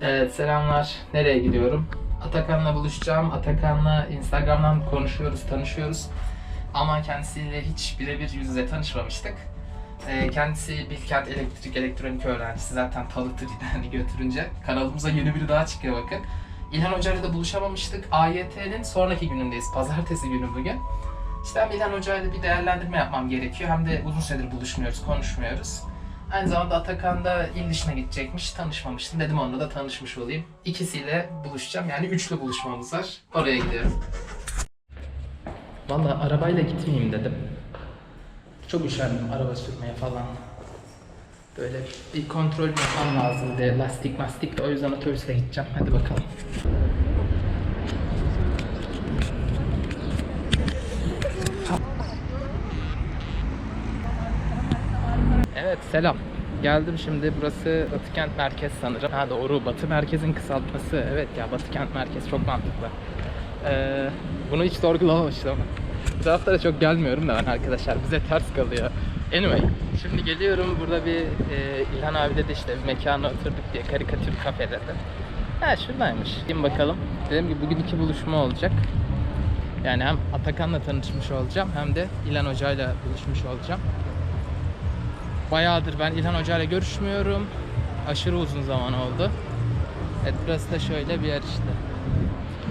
Evet selamlar. Nereye gidiyorum? Atakan'la buluşacağım. Atakan'la Instagram'dan konuşuyoruz, tanışıyoruz. Ama kendisiyle hiç birebir yüz yüze tanışmamıştık. Ee, kendisi Bilkent Elektrik Elektronik öğrencisi. Zaten tanıtır yani götürünce. Kanalımıza yeni biri daha çıkıyor bakın. İlhan Hoca ile de buluşamamıştık. AYT'nin sonraki günündeyiz. Pazartesi günü bugün. İşte hem İlhan Hoca ile bir değerlendirme yapmam gerekiyor. Hem de uzun süredir buluşmuyoruz, konuşmuyoruz. Aynı zamanda Atakan da il dışına gidecekmiş. Tanışmamıştım. Dedim onunla da tanışmış olayım. İkisiyle buluşacağım. Yani üçlü buluşmamız var. Oraya gidiyorum. Valla arabayla gitmeyeyim dedim. Çok üşendim araba sürmeye falan. Böyle bir kontrol yapmam lazımdı. Lastik mastik de o yüzden otobüsle gideceğim. Hadi bakalım. Evet selam. Geldim şimdi burası Batıkent Merkez sanırım. Ha doğru Batı Merkez'in kısaltması. Evet ya Batıkent Merkez çok mantıklı. Ee, bunu hiç sorgulamamıştım ama. Bu taraflara çok gelmiyorum da ben arkadaşlar bize ters kalıyor. Anyway şimdi geliyorum burada bir e, İlhan abi dedi işte bir mekana oturduk diye karikatür kafe dedi. Ha şuradaymış. Gidin bakalım. Dedim ki bugün iki buluşma olacak. Yani hem Atakan'la tanışmış olacağım hem de İlhan Hoca'yla buluşmuş olacağım. Bayağıdır ben İlhan Hoca ile görüşmüyorum. Aşırı uzun zaman oldu. Evet burası da şöyle bir yer işte.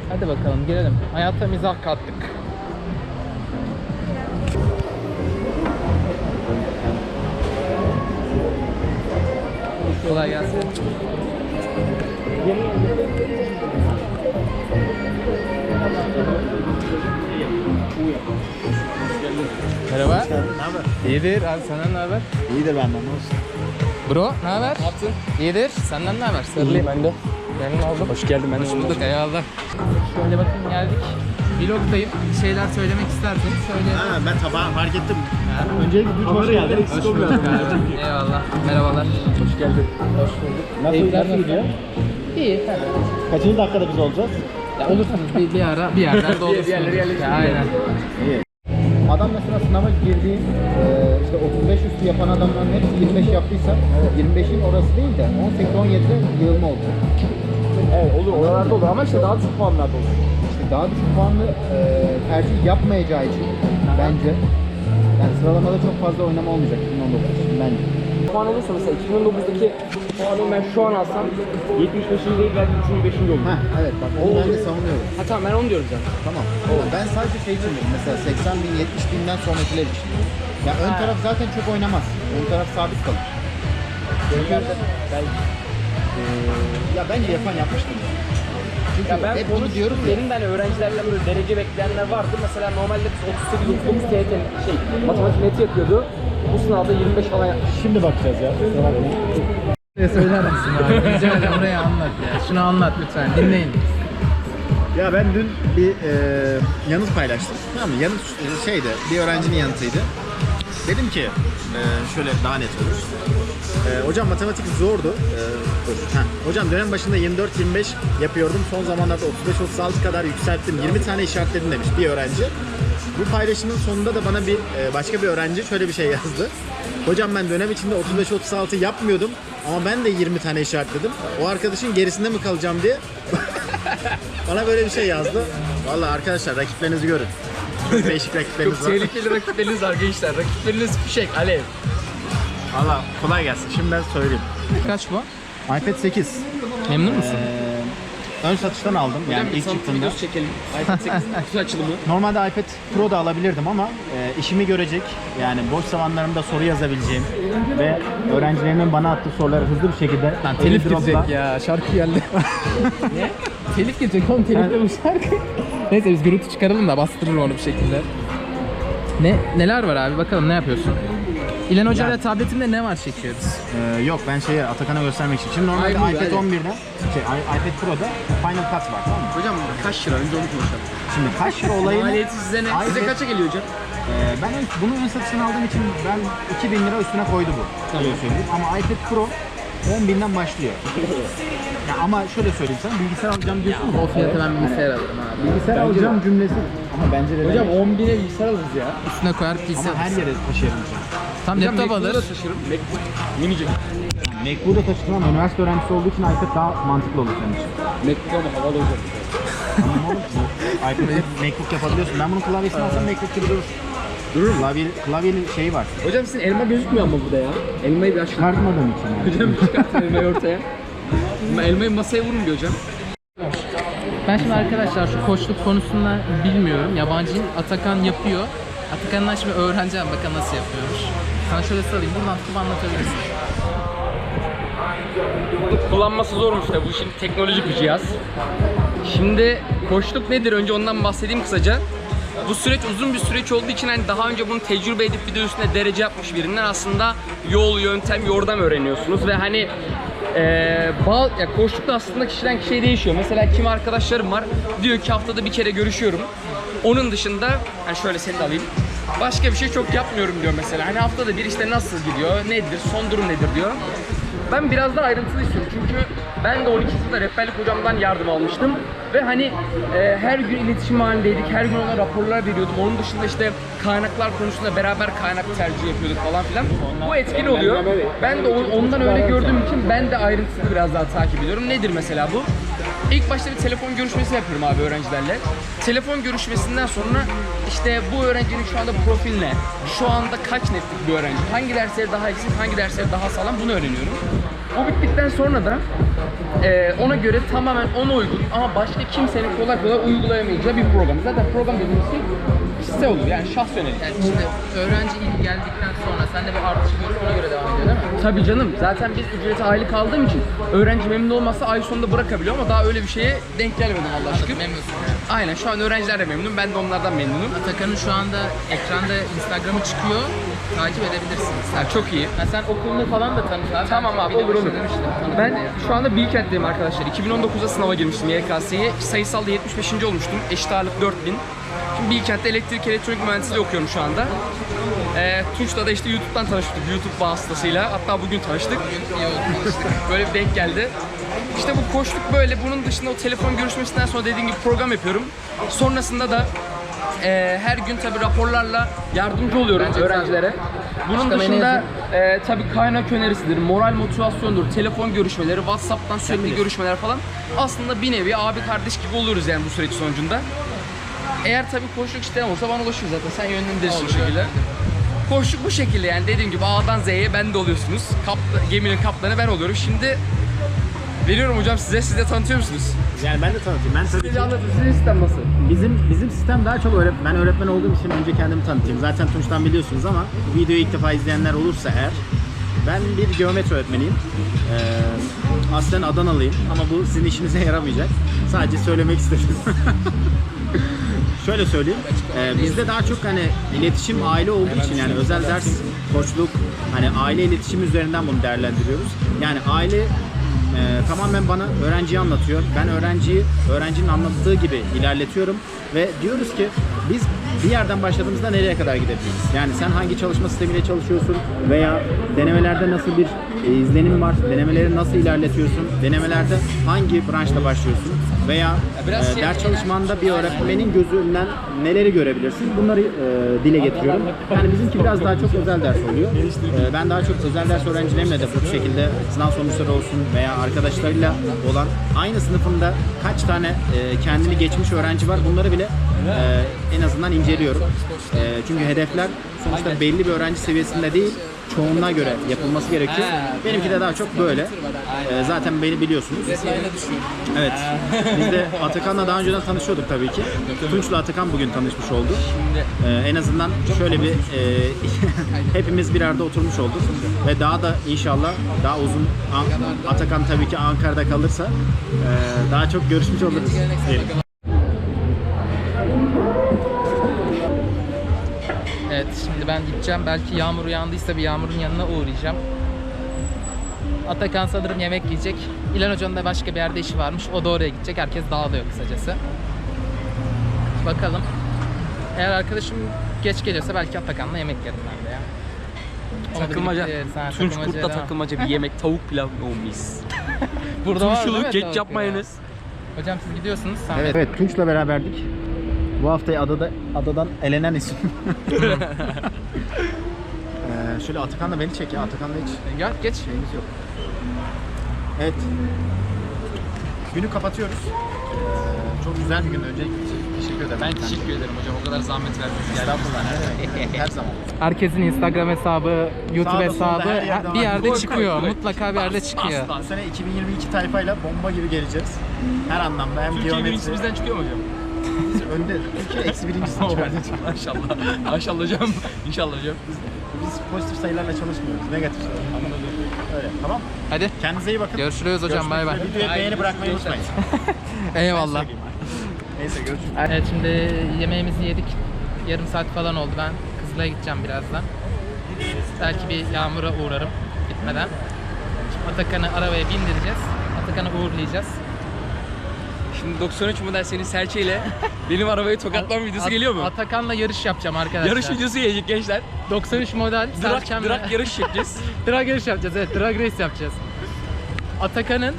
Hadi bakalım girelim. Hayata mizah kattık. Kolay gelsin. Merhaba. Ne haber? İyidir abi senden ne haber? İyidir benden ne olsun. Bro ne haber? Ne yaptın? İyidir. Senden ne haber? Sarılayım. ben de. Memnun oldum. Hoş geldin ben Hoş bulduk eyvallah. Şöyle bakın geldik. Vlogdayım. Bir şeyler söylemek isterseniz söyleyin. Ha, ben tabağı fark ettim. Öncelikle düz hoş geldin. Hoş bulduk abi. Eyvallah. Merhabalar. Hoş geldin. Hoş bulduk. Nasıl, nasıl gidiyor? İyi. fena. Kaçıncı dakikada biz olacağız? Ya olursunuz bir, bir ara bir yerlerde olursunuz. bir yerlere yerleştirin. Aynen. İyi. Adam mesela sınava girdiği e, işte 35 üstü yapan adamların hepsi 25 yaptıysa 25'in orası değil de 18-17'de yığılma oldu. Evet olur oralarda olur ama işte daha düşük puanlarda olur. İşte daha düşük puanlı e, tercih yapmayacağı için bence yani sıralamada çok fazla oynama olmayacak 2019 için bence. Puan olursa mesela 2019'daki puanı ben şu an alsam 75. değil belki 3. 5. olur. Heh, evet bak onu ben de savunuyorum. Ha tamam ben onu diyorum zaten. Tamam. Ben sadece şey diyorum. Mesela 80 bin, 70 binden sonrakiler için. Ya ön taraf zaten çok oynamaz. Ön taraf sabit kalır. Çünkü eee, ya bence yapan yapmıştır. ya. Çünkü Ya ben hep bunu diyoruz ya. Benim de hani öğrencilerle böyle derece bekleyenler vardı. Mesela normalde biz 38 39 TYT şey matematik neti yapıyordu. Bu sınavda 25 falan yapmış. Şimdi bakacağız ya. Söyler misin abi? Rica ederim buraya anlat ya. Şunu anlat lütfen. Dinleyin. Ya ben dün bir eee yanıt paylaştım. Tamam mı? Yanıt e, şeydi, bir öğrencinin yanıtıydı. Dedim ki, eee, şöyle daha net olur. Eee, hocam matematik zordu. Heh. Hocam dönem başında 24-25 yapıyordum. Son zamanlarda 35-36 kadar yükselttim. 20 tane işaretledim demiş bir öğrenci. Bu paylaşımın sonunda da bana bir e, başka bir öğrenci şöyle bir şey yazdı. Hocam ben dönem içinde 35-36 yapmıyordum ama ben de 20 tane işaretledim. O arkadaşın gerisinde mi kalacağım diye bana böyle bir şey yazdı. Vallahi arkadaşlar rakiplerinizi görün. Çok değişik rakipleriniz var. Tehlikeli rakipleriniz var gençler. Rakipleriniz fişek, alev. Valla kolay gelsin. Şimdiden söyleyeyim. Kaç bu? iPad 8. Memnun musun? Ee, ön satıştan aldım yani ilk çıktığında. videosu çekelim. iPad 8 kutu açılımı. Normalde iPad Pro da alabilirdim ama e, işimi görecek yani boş zamanlarımda soru yazabileceğim ve öğrencilerimin bana attığı soruları hızlı bir şekilde Lan telif girecek ya. Şarkı geldi. ne? Telif girecek oğlum telifle bu şarkı. Neyse biz gürültü çıkaralım da bastırır onu bir şekilde. Ne neler var abi bakalım ne yapıyorsun? İlhan Hoca ile tabletinde ne var çekiyoruz? Ee, yok ben şeye Atakan'a göstermek için. Şimdi normalde iMovie, iPad hadi. 11'de şey i- iPad Pro'da Final Cut var tamam mı? Hocam kaç lira? Önce onu konuşalım. Şimdi kaç lira olayını Maliyeti size ne? Size kaça geliyor hocam? Ee, ben ön- bunu ön satışını aldığım için ben 2000 lira üstüne koydu bu. Öyle söyleyeyim. Ama iPad Pro 10 binden başlıyor. ya ama şöyle söyleyeyim sana bilgisayar alacağım diyorsun ya. O fiyata ben bilgisayar alırım abi. Bilgisayar alacağım cümlesi. Ama bence de Hocam değil. 10 bine bilgisayar alırız ya. Üstüne koyar PC Ama her alırız. yere taşıyabileceğim. Tam Hocam laptop MacBook'u da alır. taşırım. MacBook minicik. MacBook'u da taşıdın ama üniversite öğrencisi olduğu için iPad daha mantıklı olur senin için. MacBook ama havalı olacak. Tamam oğlum. iPad'e MacBook yapabiliyorsun. Ben bunun klavyesini alsam MacBook gibi durur. Durur. Klavye, klavyeli şey var. Hocam sizin elma gözükmüyor ama burada ya. Elmayı bir açın. Çıkartmadığım için yani. Hocam çıkartın elmayı ortaya. Ama elmayı masaya vurun bir hocam. Ben şimdi arkadaşlar şu koçluk konusunda bilmiyorum. Yabancı Atakan yapıyor. Atakan'dan şimdi öğreneceğim bakalım nasıl yapıyormuş. Sana şöyle sorayım. Buradan tutup anlatabilirsin. Kullanması zormuş da bu şimdi teknolojik bir cihaz. Şimdi koçluk nedir? Önce ondan bahsedeyim kısaca. Bu süreç uzun bir süreç olduğu için hani daha önce bunu tecrübe edip bir de derece yapmış birinden aslında yol, yöntem, yordam öğreniyorsunuz ve hani eee bağ, ya koçlukta aslında kişiden kişiye değişiyor. Mesela kim arkadaşlarım var diyor ki haftada bir kere görüşüyorum. Onun dışında hani şöyle seni alayım. Başka bir şey çok yapmıyorum diyor mesela. Hani haftada bir işte nasıl gidiyor, nedir, son durum nedir diyor. Ben biraz daha ayrıntılı istiyorum çünkü ben de 12 sınıfta rehberlik hocamdan yardım almıştım ve hani e, her gün iletişim halindeydik, her gün ona raporlar veriyordum. Onun dışında işte kaynaklar konusunda beraber kaynak tercih yapıyorduk falan filan. Bu etkili oluyor. Ben de on- ondan öyle gördüğüm için ben de ayrıntılı biraz daha takip ediyorum. Nedir mesela bu? İlk başta bir telefon görüşmesi yapıyorum abi öğrencilerle. Telefon görüşmesinden sonra işte bu öğrencinin şu anda profil ne? Şu anda kaç netlik bir öğrenci? Hangi dersleri daha eksik, hangi dersleri daha sağlam bunu öğreniyorum. O bittikten sonra da eee, ona göre tamamen ona uygun ama başka kimsenin kolay kolay uygulayamayacağı bir program. Zaten program dediğimiz şey kişisel olur yani şahs yönelik. Yani şimdi öğrenci ilk geldikten sonra sen de bir artış görüp ona göre devam ediyor? Tabii canım. Zaten biz ücreti aylık aldığım için öğrenci memnun olmazsa ay sonunda bırakabiliyor ama daha öyle bir şeye denk gelmedim Allah şükür. Memnunsun. Aynen şu an öğrenciler de memnun. Ben de onlardan memnunum. Atakan'ın şu anda ekranda Instagram'ı çıkıyor. Takip edebilirsiniz. Ha, çok iyi. Ha, sen okulunu falan da tanıt abi. Tamam abi olur olur. Ben şu anda Bilkent'teyim arkadaşlar. 2019'da sınava girmiştim YKS'ye. Sayısalda 75. olmuştum. Eşit ağırlık 4000. Şimdi Bilkent'te elektrik elektronik mühendisliği okuyorum şu anda. Ee, Tunç'ta da işte YouTube'dan tanıştık. YouTube vasıtasıyla. Hatta bugün tanıştık. Böyle bir denk geldi. İşte bu koştuk böyle. Bunun dışında o telefon görüşmesinden sonra dediğim gibi program yapıyorum. Sonrasında da e, her gün tabi raporlarla yardımcı oluyorum Bence öğrencilere. Bunun ne dışında e, tabi kaynak önerisidir, moral motivasyondur, telefon görüşmeleri, Whatsapp'tan sürekli görüşmeler falan. Aslında bir nevi abi kardeş gibi oluyoruz yani bu süreç sonucunda. Eğer tabi koşluk isteyen olursa bana ulaşıyor zaten. Sen yönlendirirsin bu şekilde. Koşluk bu şekilde yani dediğim gibi A'dan Z'ye ben de oluyorsunuz. Kap, geminin kaptanı ben oluyorum. Şimdi veriyorum hocam size. Siz de tanıtıyor musunuz? Yani ben de tanıtayım. Ben tabii ki anlatın. Sizin sistem nasıl? bizim bizim sistem daha çok öğret ben öğretmen olduğum için önce kendimi tanıtayım. Zaten Tunç'tan biliyorsunuz ama videoyu ilk defa izleyenler olursa eğer ben bir geometri öğretmeniyim. Ee, aslen Adanalıyım ama bu sizin işinize yaramayacak. Sadece söylemek istedim. Şöyle söyleyeyim. Ee, bizde daha çok hani iletişim aile olduğu için yani özel ders, koçluk, hani aile iletişim üzerinden bunu değerlendiriyoruz. Yani aile e, tamamen bana öğrenciyi anlatıyor. Ben öğrenciyi öğrencinin anlattığı gibi ilerletiyorum ve diyoruz ki biz bir yerden başladığımızda nereye kadar gidebiliriz? Yani sen hangi çalışma sistemiyle çalışıyorsun veya denemelerde nasıl bir e, izlenim var? Denemeleri nasıl ilerletiyorsun? Denemelerde hangi branşla başlıyorsun? Veya e, şey- ders çalışmanda bir öğretmenin gözünden neleri görebilirsin? Bunları e, dile getiriyorum. Yani bizimki biraz daha çok özel ders oluyor. E, ben daha çok özel ders öğrencilerimle de bu şekilde sınav sonuçları olsun veya arkadaşlarıyla olan aynı sınıfında kaç tane e, kendini geçmiş öğrenci var bunları bile e, en azından inceliyorum. E, çünkü hedefler sonuçta belli bir öğrenci seviyesinde değil çoğunluğa göre yapılması gerekiyor. Benimki de daha çok böyle. E, zaten beni biliyorsunuz. Evet. Biz de Atakan'la daha önceden tanışıyorduk tabii ki. Tunç'la Atakan bugün tanışmış oldu. Ee, en azından şöyle bir e, hepimiz bir arada oturmuş olduk ve daha da inşallah daha uzun An- Atakan tabii ki Ankara'da kalırsa e, daha çok görüşmüş oluruz. diyelim. Şimdi ben gideceğim. Belki yağmur yağındıysa bir yağmurun yanına uğrayacağım. Atakan sanırım yemek yiyecek. İlan Hoca'nın da başka bir yerde işi varmış. O da oraya gidecek. Herkes dağılıyor kısacası. Bakalım. Eğer arkadaşım geç gelirse belki Atakan'la yemek yerim ben de ya. Onu da Takılmaca. Tunç devam. takılmaca bir yemek. Tavuk pilav. Mis. Burada var değil mi ketçap, tavuk ya? mayonez. Hocam siz gidiyorsunuz. Sen Evet, evet Tunç'la beraberdik. Bu haftayı adada adadan elenen isim. ee, şöyle Atakan da beni çek ya. Atakan'la hiç Gel geç. şeyimiz yok. Evet. Günü kapatıyoruz. Ee, çok güzel bir gün öncelikle teşekkür ederim. Ben teşekkür ederim hocam. O kadar zahmet verdiniz. Estağfurullah. ne demek. Her zaman. Herkesin Instagram hesabı, YouTube Sağda, solda, hesabı her yerde bir var. yerde Koy, çıkıyor. koy, koy. Mutlaka bir yerde çıkıyor. Aslan. Bu sene 2022 tayfayla bomba gibi geleceğiz. Her anlamda hem Türkiye geometri, birincisi bizden çıkıyor mu hocam? Biz önde. Türkiye eksi birincisini çıkardı. Maşallah. Maşallah hocam. İnşallah hocam. Biz pozitif sayılarla çalışmıyoruz. Negatif sayılarla. Anladım. Öyle. Tamam. Hadi Kendinize iyi bakın. görüşürüz hocam. Bay bay. Videoya beğeni bırakmayı unutmayın. Eyvallah. Neyse görüşürüz. Evet şimdi yemeğimizi yedik. Yarım saat falan oldu ben. Kızılay'a gideceğim birazdan. Belki bir yağmura uğrarım gitmeden. Şimdi Atakan'ı arabaya bindireceğiz. Atakan'ı uğurlayacağız. Şimdi 93 model senin serçe ile benim arabayı tokatlama videosu At- geliyor mu? Atakan'la yarış yapacağım arkadaşlar. Yarış videosu gelecek gençler. 93 model Drag, Serçem'le- yarış yapacağız. drag yarış yapacağız evet drag race yapacağız. Atakan'ın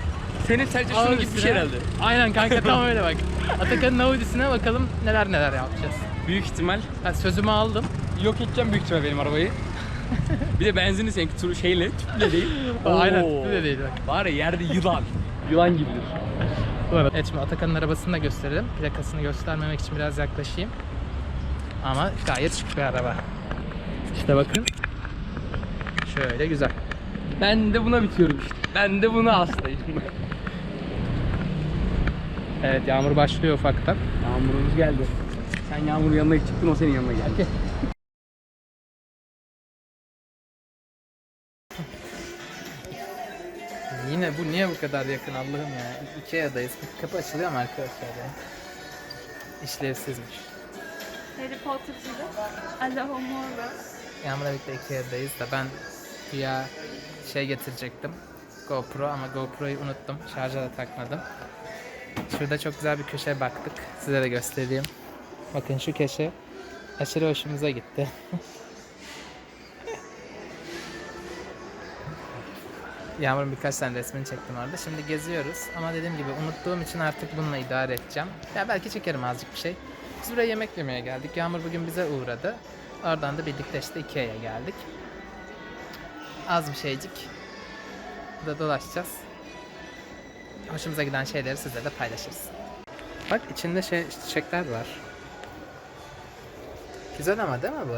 Senin serçe şunun gibi bir Audi'sine- şey herhalde. Aynen kanka tam öyle bak. Atakan'ın Audi'sine bakalım neler neler yapacağız. Büyük ihtimal Ben sözümü aldım. yok edeceğim büyük ihtimal benim arabayı. bir de benzinli seninki tur şeyle, tüple değil. Aynen da değil bak. Var ya yerde yılan. Yılan gibidir. Evet şimdi Atakan'ın arabasını da gösterelim. Plakasını göstermemek için biraz yaklaşayım. Ama gayet şık bir araba. İşte bakın. Şöyle güzel. Ben de buna bitiyorum işte. Ben de buna hastayım. Evet yağmur başlıyor ufaktan. Yağmurumuz geldi. Sen Yağmur'un yanına çıktın, o senin yanına geldi. Yine niye bu kadar yakın Allah'ım ya. Ikea'dayız. Kapı açılıyor mu arkadaşlar ya? İşlevsizmiş. Harry Potter'cıydı. Alahomora. Yağmur'la birlikte Ikea'dayız da ben ya şey getirecektim. GoPro ama GoPro'yu unuttum. Şarja da takmadım. Şurada çok güzel bir köşeye baktık. Size de göstereyim. Bakın şu köşe aşırı hoşumuza gitti. Yağmur'un birkaç tane resmini çektim orada. Şimdi geziyoruz ama dediğim gibi unuttuğum için artık bununla idare edeceğim. Ya belki çekerim azıcık bir şey. Biz buraya yemek yemeye geldik. Yağmur bugün bize uğradı. Oradan da birlikte işte Ikea'ya geldik. Az bir şeycik. Burada dolaşacağız. Hoşumuza giden şeyleri sizle de paylaşırız. Bak içinde şey çiçekler var. Güzel ama değil mi bu?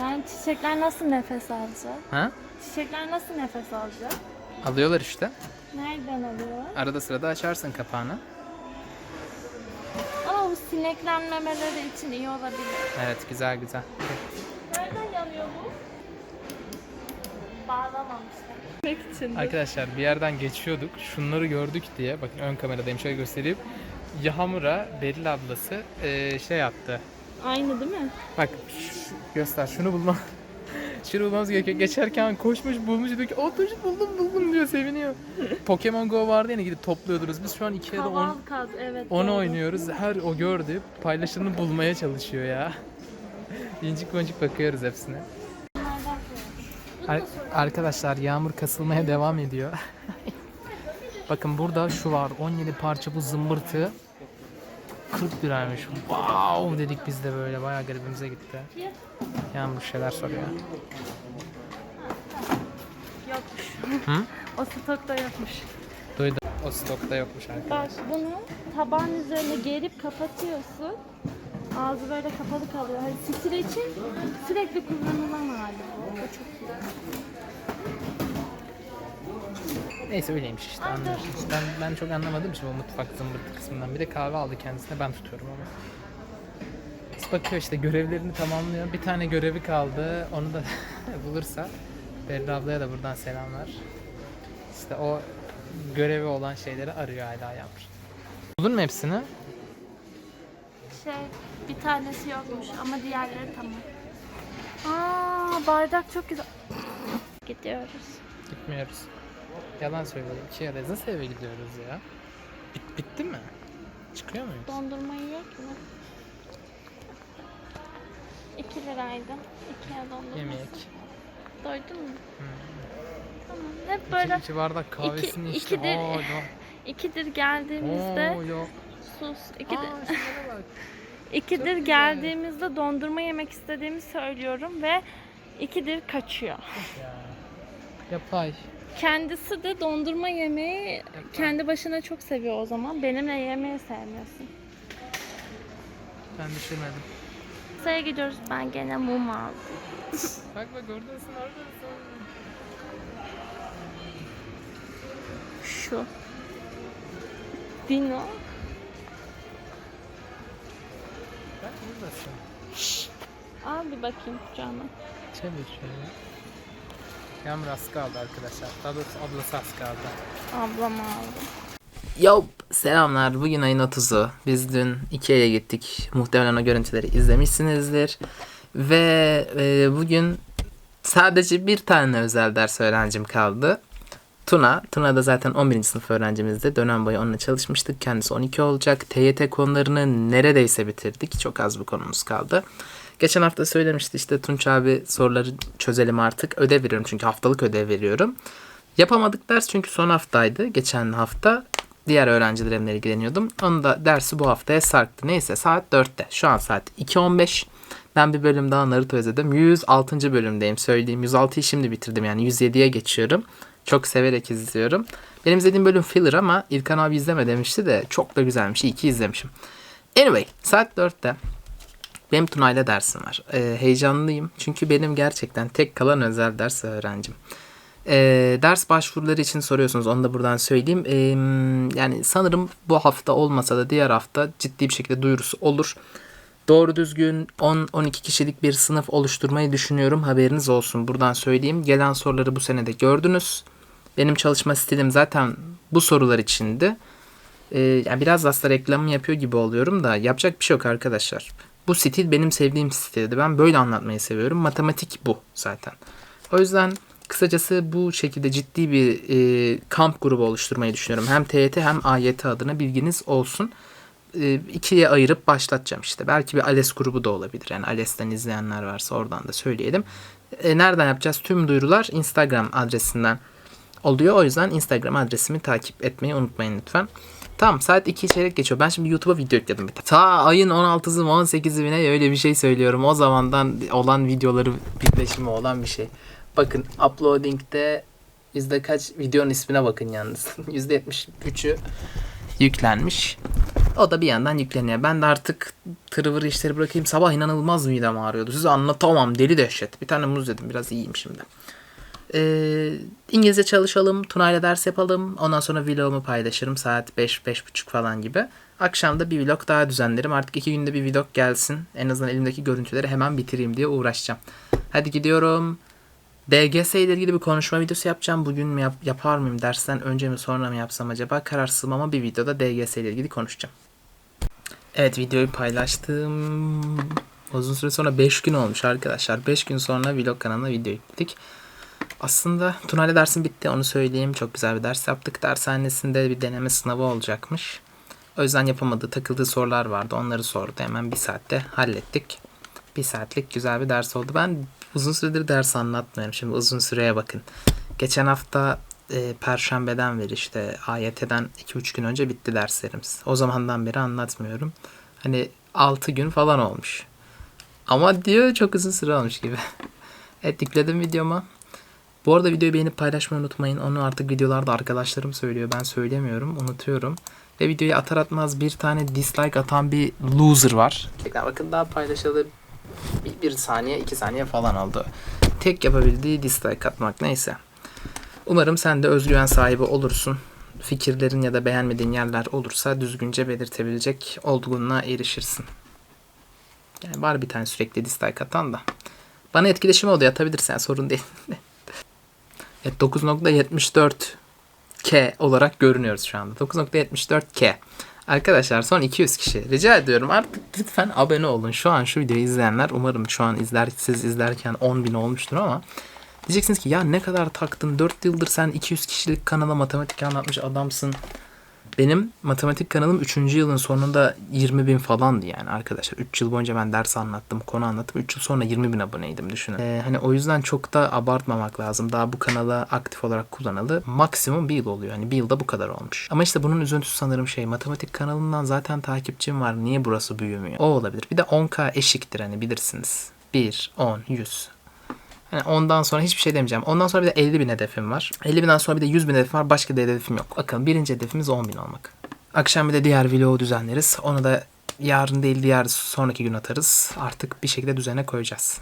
Yani çiçekler nasıl nefes alacak? Ha? Çiçekler nasıl nefes alacak? Alıyorlar işte. Nereden alıyorlar? Arada sırada açarsın kapağını. Ama bu sineklenmemeleri için iyi olabilir. Evet güzel güzel. Nereden yanıyor bu? Bağlamamışlar. Mek için. Arkadaşlar bir yerden geçiyorduk. Şunları gördük diye. Bakın ön kameradayım şöyle göstereyim. Yağmur'a Beril ablası eee, şey yaptı. Aynı değil mi? Bak şu- göster şunu bulma. Bulmamız gerekiyor. Geçerken koşmuş bulmuş diyor ki o tuşu buldum buldum diyor seviniyor. Pokemon Go vardı ya gidip topluyordunuz. Biz şu an Ikea'da on, kaz evet. onu doğru. oynuyoruz. Her o gördü paylaşımını bulmaya çalışıyor ya. İncik boncuk bakıyoruz hepsine. Ar- arkadaşlar yağmur kasılmaya devam ediyor. Bakın burada şu var 17 parça bu zımbırtı 40 liraymış. Wow dedik biz de böyle bayağı garibimize gitti. Yağmur şeyler soruyor. Yokmuş. Hı? o stokta yokmuş. Duydum. O stokta yokmuş arkadaşlar. Bak bunu tabağın üzerine gerip kapatıyorsun. Ağzı böyle kapalı kalıyor. Hani streçin sürekli kullanılan hali. O çok iyi. Neyse öyleymiş işte anlıyorsunuz. Ben, ben çok anlamadım şimdi o mutfak zımbırtı kısmından. Bir de kahve aldı kendisine ben tutuyorum ama. Biz bakıyor işte görevlerini tamamlıyor. Bir tane görevi kaldı. Onu da bulursa Berri ablaya da buradan selamlar. İşte o görevi olan şeyleri arıyor hala Yağmur. Buldun mu hepsini? Şey bir tanesi yokmuş ama diğerleri tamam. Aa bardak çok güzel. Gidiyoruz. Gitmiyoruz. Yalan söylüyorum. İki yere nasıl eve gidiyoruz ya? Bit, bitti mi? Çıkıyor muyuz? Dondurmayı yok mu? 2 liraydı. 2'ye dondurma. Yemek. Doydun mu? Tamam. Hep böyle İki, iki bardak kahvesini iki içti. de- Oo, yok. ikidir geldiğimizde Oo, yok. sus. İkidir, Aa, ikidir güzel. geldiğimizde dondurma yemek istediğimi söylüyorum ve ikidir kaçıyor. Ya. Yapay. Kendisi de dondurma yemeği kendi başına çok seviyor o zaman. Benimle yemeği sevmiyorsun. Ben düşürmedim. Masaya gidiyoruz. Ben gene mum aldım. Bak bak oradasın oradasın. Şu. Dino. Bak buradasın. Al bir bakayım kucağına. Çevir şöyle. Yağmur az kaldı arkadaşlar. Daha doğrusu ablası az kaldı. Ablam aldı. Yo selamlar. Bugün ayın 30'u. Biz dün Ikea'ya gittik. Muhtemelen o görüntüleri izlemişsinizdir. Ve e, bugün sadece bir tane özel ders öğrencim kaldı. Tuna. Tuna da zaten 11. sınıf öğrencimizdi. Dönem boyu onunla çalışmıştık. Kendisi 12 olacak. TYT konularını neredeyse bitirdik. Çok az bir konumuz kaldı. Geçen hafta söylemişti işte Tunç abi soruları çözelim artık. Ödev veriyorum çünkü haftalık ödev veriyorum. Yapamadık ders çünkü son haftaydı. Geçen hafta diğer öğrencilerimle ilgileniyordum. Onu da dersi bu haftaya sarktı. Neyse saat 4'te. Şu an saat 2.15. Ben bir bölüm daha Naruto izledim. 106. bölümdeyim söyleyeyim. 106'yı şimdi bitirdim yani 107'ye geçiyorum. Çok severek izliyorum. Benim izlediğim bölüm filler ama İlkan abi izleme demişti de çok da güzelmiş. İyi ki izlemişim. Anyway saat 4'te benim Tuna'yla dersim var. Ee, heyecanlıyım çünkü benim gerçekten tek kalan özel ders öğrencim. Ee, ders başvuruları için soruyorsunuz onu da buradan söyleyeyim. Ee, yani sanırım bu hafta olmasa da diğer hafta ciddi bir şekilde duyurusu olur. Doğru düzgün 10-12 kişilik bir sınıf oluşturmayı düşünüyorum. Haberiniz olsun. Buradan söyleyeyim. Gelen soruları bu senede gördünüz. Benim çalışma stilim zaten bu sorular içindi. Ee, yani biraz aslında reklamı yapıyor gibi oluyorum da yapacak bir şey yok arkadaşlar. Bu stil benim sevdiğim stildi. Ben böyle anlatmayı seviyorum. Matematik bu zaten. O yüzden kısacası bu şekilde ciddi bir e, kamp grubu oluşturmayı düşünüyorum. Hem TYT hem AYT adına bilginiz olsun. E, ikiye ayırıp başlatacağım işte. Belki bir ALES grubu da olabilir. Yani ALES'ten izleyenler varsa oradan da söyleyelim. E, nereden yapacağız? Tüm duyurular Instagram adresinden oluyor. O yüzden Instagram adresimi takip etmeyi unutmayın lütfen. Tamam saat 2 çeyrek geçiyor. Ben şimdi YouTube'a video yükledim bir tane. Ta ayın 16'sı mı 18'i mi ne öyle bir şey söylüyorum. O zamandan olan videoları birleşimi olan bir şey. Bakın uploading'de yüzde kaç videonun ismine bakın yalnız. Yüzde 73'ü yüklenmiş. O da bir yandan yükleniyor. Ben de artık tırıvır işleri bırakayım. Sabah inanılmaz midem ağrıyordu. Size anlatamam. Deli dehşet. Bir tane muz yedim. Biraz iyiyim şimdi. Ee, İngilizce çalışalım, Tuna'yla ders yapalım. Ondan sonra vlogumu paylaşırım saat 5-5.30 falan gibi. Akşam da bir vlog daha düzenlerim. Artık iki günde bir vlog gelsin. En azından elimdeki görüntüleri hemen bitireyim diye uğraşacağım. Hadi gidiyorum. DGS ile ilgili bir konuşma videosu yapacağım. Bugün mü yap- yapar mıyım? Dersten önce mi sonra mı yapsam acaba? Kararsızım ama bir videoda DGS ile ilgili konuşacağım. Evet videoyu paylaştım. Uzun süre sonra 5 gün olmuş arkadaşlar. 5 gün sonra vlog kanalına video yükledik. Aslında Tuna'yla dersim bitti onu söyleyeyim. Çok güzel bir ders yaptık. Dershanesinde bir deneme sınavı olacakmış. O yüzden yapamadığı, takıldığı sorular vardı. Onları sordu. Hemen bir saatte hallettik. Bir saatlik güzel bir ders oldu. Ben uzun süredir ders anlatmıyorum. Şimdi uzun süreye bakın. Geçen hafta e, Perşembeden beri işte AYT'den 2-3 gün önce bitti derslerimiz. O zamandan beri anlatmıyorum. Hani 6 gün falan olmuş. Ama diyor çok uzun süre olmuş gibi. evet videoma. Bu arada videoyu beğenip paylaşmayı unutmayın. Onu artık videolarda arkadaşlarım söylüyor. Ben söylemiyorum. Unutuyorum. Ve videoyu atar atmaz bir tane dislike atan bir loser var. Tekrar bakın daha paylaşalı bir, bir saniye iki saniye falan oldu. Tek yapabildiği dislike atmak neyse. Umarım sen de özgüven sahibi olursun. Fikirlerin ya da beğenmediğin yerler olursa düzgünce belirtebilecek olgunluğa erişirsin. Yani var bir tane sürekli dislike atan da. Bana etkileşim oluyor atabilirsen sorun değil. Evet 9.74 K olarak görünüyoruz şu anda. 9.74 K. Arkadaşlar son 200 kişi. Rica ediyorum artık lütfen abone olun. Şu an şu videoyu izleyenler umarım şu an izler, siz izlerken 10 bin olmuştur ama diyeceksiniz ki ya ne kadar taktın 4 yıldır sen 200 kişilik kanala matematik anlatmış adamsın. Benim matematik kanalım 3. yılın sonunda 20 bin falandı yani arkadaşlar. 3 yıl boyunca ben ders anlattım, konu anlattım. 3 yıl sonra 20 bin aboneydim düşünün. Ee, hani o yüzden çok da abartmamak lazım. Daha bu kanala aktif olarak kullanalı maksimum bir yıl oluyor. Hani bir yılda bu kadar olmuş. Ama işte bunun üzüntüsü sanırım şey matematik kanalından zaten takipçim var. Niye burası büyümüyor? O olabilir. Bir de 10k eşiktir hani bilirsiniz. 1, 10, 100. Yani ondan sonra hiçbir şey demeyeceğim. Ondan sonra bir de 50 bin hedefim var. 50 binden sonra bir de 100 bin hedefim var. Başka da hedefim yok. Bakın birinci hedefimiz 10 bin olmak. Akşam bir de diğer vlogu düzenleriz. Onu da yarın değil diğer sonraki gün atarız. Artık bir şekilde düzene koyacağız.